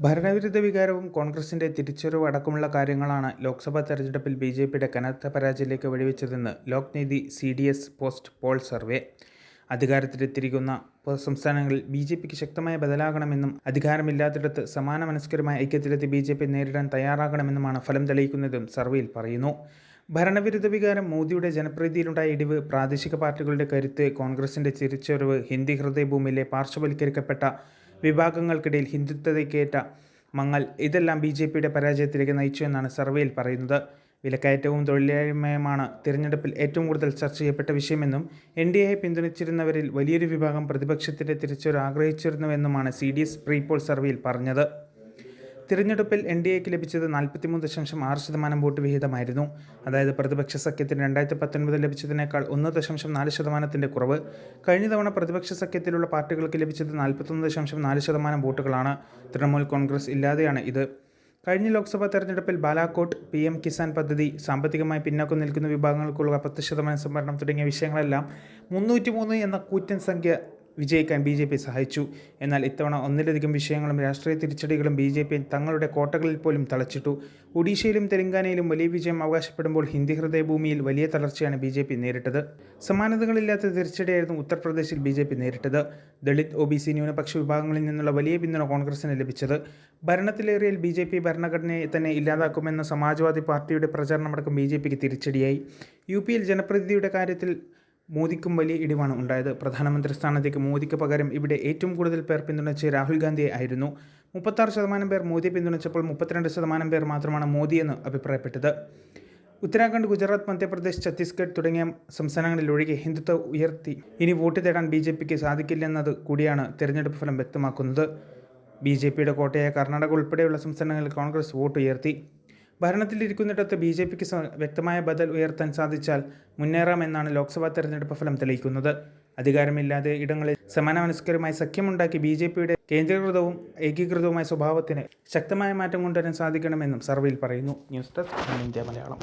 ഭരണവിരുദ്ധ വികാരവും കോൺഗ്രസിന്റെ തിരിച്ചറിവ് അടക്കമുള്ള കാര്യങ്ങളാണ് ലോക്സഭാ തെരഞ്ഞെടുപ്പിൽ ബി ജെ പിയുടെ കനത്ത പരാജയത്തിലേക്ക് വഴിവെച്ചതെന്ന് Lokniti C D S post poll survey. അധികാരത്തിലെത്തിയിരിക്കുന്ന പ- സംസ്ഥാനങ്ങളിൽ ബി ജെ പിക്ക് ശക്തമായ ബദലാകണമെന്നും അധികാരമില്ലാത്തിടത്ത് സമാന മനസ്കരമായ ഐക്യത്തിലെത്തി ബി ജെ പി നേരിടാൻ തയ്യാറാകണമെന്നുമാണ് ഫലം തെളിയിക്കുന്നതും സർവേയിൽ പറയുന്നു. ഭരണവിരുദ്ധ വികാരം മോദിയുടെ ജനപ്രീതിയിലുണ്ടായ ഇടിവ് പ്രാദേശിക പാർട്ടികളുടെ കരുത്ത് കോൺഗ്രസിന്റെ തിരിച്ചറിവ് ഹിന്ദി ഹൃദയഭൂമിയിലെ പാർശ്വവൽക്കരിക്കപ്പെട്ട വിഭാഗങ്ങൾക്കിടയിൽ ഹിന്ദുത്വതയ്ക്കേറ്റ മങ്ങൽ ഇതെല്ലാം ബി ജെ പിയുടെ പരാജയത്തിലേക്ക് നയിച്ചു എന്നാണ് സർവേയിൽ പറയുന്നത്. വിലക്കയറ്റവും തൊഴിലില്ലായ്മയുമാണ് തിരഞ്ഞെടുപ്പിൽ ഏറ്റവും കൂടുതൽ ചർച്ച ചെയ്യപ്പെട്ട വിഷയമെന്നും എൻ ഡി എയെ പിന്തുണച്ചിരുന്നവരിൽ വലിയൊരു വിഭാഗം പ്രതിപക്ഷത്തിന്റെ തിരിച്ചൊരു ആഗ്രഹിച്ചിരുന്നുവെന്നുമാണ് C D S pre poll സർവേയിൽ പറഞ്ഞത്. തിരഞ്ഞെടുപ്പിൽ എൻ ഡി എക്ക് ലഭിച്ചത് നാൽപ്പത്തിമൂന്ന് ദശാംശം ആറ് ശതമാനം വോട്ട് വിഹിതമായിരുന്നു. അതായത് പ്രതിപക്ഷ സഖ്യത്തിന് രണ്ടായിരത്തി പത്തൊൻപതിൽ ലഭിച്ചതിനേക്കാൾ ഒന്ന് ദശാംശം നാല് ശതമാനത്തിന്റെ കുറവ്. കഴിഞ്ഞ തവണ പ്രതിപക്ഷ സഖ്യത്തിലുള്ള പാർട്ടികൾക്ക് ലഭിച്ചത് നാൽപ്പത്തൊന്ന് ദശാംശം നാല് ശതമാനം വോട്ടുകളാണ്. തൃണമൂൽ കോൺഗ്രസ് ഇല്ലാതെയാണ് ഇത്. കഴിഞ്ഞ ലോക്സഭാ തെരഞ്ഞെടുപ്പിൽ ബാലാക്കോട്ട് പി എം കിസാൻ പദ്ധതി സാമ്പത്തികമായി പിന്നോക്കം നിൽക്കുന്ന വിഭാഗങ്ങൾക്കുള്ള പത്ത് ശതമാനം സംവരണം തുടങ്ങിയ വിഷയങ്ങളെല്ലാം മുന്നൂറ്റി മൂന്ന് എന്ന കൂറ്റൻ സംഖ്യ വിജയിക്കാൻ ബി ജെ പി സഹായിച്ചു. എന്നാൽ ഇത്തവണ ഒന്നിലധികം വിഷയങ്ങളും രാഷ്ട്രീയ തിരിച്ചടികളും ബി ജെ പി തങ്ങളുടെ കോട്ടകളിൽ പോലും തളച്ചിട്ടു. ഒഡീഷയിലും തെലങ്കാനയിലും വലിയ വിജയം അവകാശപ്പെടുമ്പോൾ ഹിന്ദി ഹൃദയഭൂമിയിൽ വലിയ തളർച്ചയാണ് ബി ജെ പി നേരിട്ടത്. സമാനതകളില്ലാത്ത തിരിച്ചടിയായിരുന്നു ഉത്തർപ്രദേശിൽ ബി ജെ പി നേരിട്ടത്. ദളിത് ഒ ബി സി ന്യൂനപക്ഷ വിഭാഗങ്ങളിൽ നിന്നുള്ള വലിയ പിന്തുണ കോൺഗ്രസിന് ലഭിച്ചത്. ഭരണത്തിലേറിയൽ ബി ജെ പി ഭരണഘടനയെ തന്നെ ഇല്ലാതാക്കുമെന്ന സമാജ്വാദി പാർട്ടിയുടെ പ്രചാരണമടക്കം ബി ജെ പിക്ക് തിരിച്ചടിയായി. യു പിയിൽ ജനപ്രതിനിധിയുടെ കാര്യത്തിൽ മോദിക്കും വലിയ ഇടിവാണ് ഉണ്ടായത്. പ്രധാനമന്ത്രി സ്ഥാനത്തേക്ക് മോദിക്ക് പകരം ഇവിടെ ഏറ്റവും കൂടുതൽ പേർ പിന്തുണച്ച് രാഹുൽ ഗാന്ധിയെ ആയിരുന്നു. മുപ്പത്താറ് ശതമാനം പേർ മോദിയെ പിന്തുണച്ചപ്പോൾ മുപ്പത്തിരണ്ട് ശതമാനം പേർ മാത്രമാണ് മോദിയെന്ന് അഭിപ്രായപ്പെട്ടത്. ഉത്തരാഖണ്ഡ് ഗുജറാത്ത് മധ്യപ്രദേശ് ഛത്തീസ്ഗഡ് തുടങ്ങിയ സംസ്ഥാനങ്ങളിൽ ഒഴികെ ഹിന്ദുത്വം ഉയർത്തി. ഇനി വോട്ട് തേടാൻ ബി ജെ പിക്ക് സാധിക്കില്ലെന്നത് കൂടിയാണ് തെരഞ്ഞെടുപ്പ് ഫലം വ്യക്തമാക്കുന്നത്. ബി ജെ പിയുടെ കോട്ടയായ കർണാടക ഉൾപ്പെടെയുള്ള സംസ്ഥാനങ്ങളിൽ കോൺഗ്രസ് വോട്ട് ഉയർത്തി. ഭരണത്തിലിരിക്കുന്നിടത്ത് ബി ജെ പിക്ക് വ്യക്തമായ ബദൽ ഉയർത്താൻ സാധിച്ചാൽ മുന്നേറാമെന്നാണ് ലോക്സഭാ തെരഞ്ഞെടുപ്പ് ഫലം തെളിയിക്കുന്നത്. അധികാരമില്ലാതെ ഇടങ്ങളിൽ സമാനമനസ്കരമായി സഖ്യമുണ്ടാക്കി ബി ജെ പിയുടെ കേന്ദ്രീകൃതവും ഏകീകൃതവുമായ സ്വഭാവത്തിന് ശക്തമായ മാറ്റം കൊണ്ടുവരാൻ സാധിക്കണമെന്നും സർവേയിൽ പറയുന്നു. News desk India Malayalam.